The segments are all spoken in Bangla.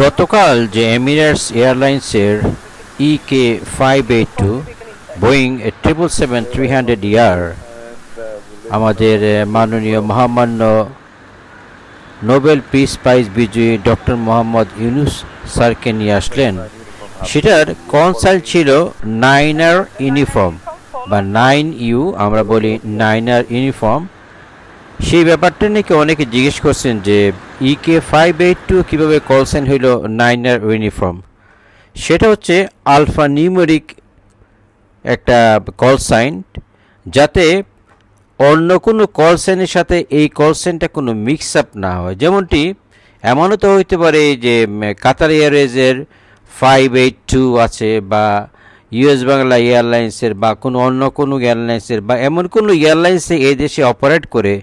গতকাল যে এমিরেটস এয়ারলাইন্সের E K five eight two Boeing triple seven three hundred ER আমাদের মাননীয় মহামান্য নোবেল পিস প্রাইজ বিজয়ী ডক্টর মোহাম্মদ ইউনুস স্যারকে নিয়ে আসলেন। সেটার কনসাল্ট ছিল নাইনার ইউনিফর্ম, বা নাইন ইউ, আমরা বলি নাইনার ইউনিফর্ম। সেই ব্যাপারটা নাকি অনেকে জিজ্ঞেস করছেন যে E E K five eight two কীভাবে কল হইল নাইনার ইউনিফর্ম সেটা হচ্ছে আলফা নিউমেরিক একটা কল সাইন যাতে অন্য কোনো কল সাইনের সাথে এই কল সাইনটা কোনো মিক্স আপ না হয়। যেমনটি এমনও তো হইতে পারে যে কাতার এয়ারওয়েজের ফাইভ এইট টু আছে বা ইউএস বাংলা এয়ারলাইন্সের বা কোনো অন্য কোনো এয়ারলাইন্সের বা এমন কোনো এয়ারলাইন্সে এই দেশে অপারেট করে,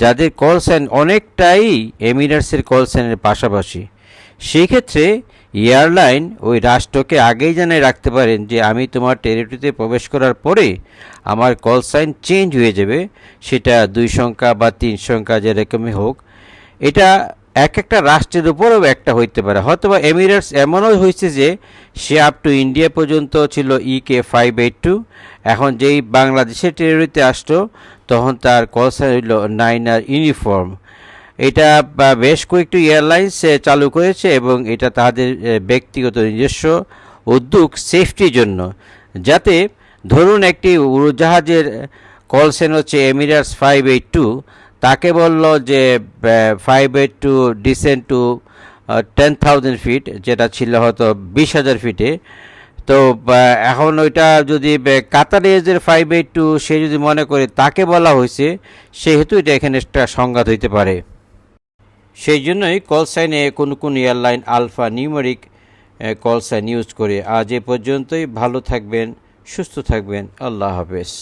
যাদের কল সাইন অনেকটাই এমিরেটসের কল সাইনের পাশাপাশি। সেক্ষেত্রে এয়ারলাইন ওই রাষ্ট্রকে আগেই জানাই রাখতে পারেন যে, আমি তোমার টেরিটরিতে প্রবেশ করার পরে আমার কল সাইন চেঞ্জ হয়ে যাবে। সেটা দুই সংখ্যা বা তিন সংখ্যা যেরকমই হোক। এটা এক একটা রাষ্ট্রের উপরেও একটা হইতে পারে। হয়তো বা এমিরেটস এমনও হয়েছে যে, সে আপ টু ইন্ডিয়া পর্যন্ত ছিল E K five eight two এখন যেই বাংলাদেশের টেরিটরিতে আসতো, তখন তার কল সাইন হইল নাইনার ইউনিফর্ম। এটা বেশ কয়েকটি এয়ারলাইন্স চালু করেছে এবং এটা তাদের ব্যক্তিগত নিজস্ব উদ্যোগ সেফটির জন্য। যাতে ধরুন একটি উড়োজাহাজের কল সেন হচ্ছে এমিরেটস ফাইভ এইট টু তাকে বলল যে five eight two descend to ten thousand feet যেটা ছিল হয়তো বিশ হাজার ফিটে তো এখন ওইটা যদি বে- কাতার এজের ফাইভ এইট টু সে যদি মনে করে তাকে বলা হয়েছে, সেহেতু এটা এখানে একটা সংঘাত হইতে পারে। সেই জন্যই কল সাইনে কোন কোন airline alpha numeric call sign use করে। আজ এ পর্যন্তই, ভালো থাকবেন, সুস্থ থাকবেন, আল্লাহ হাফেজ।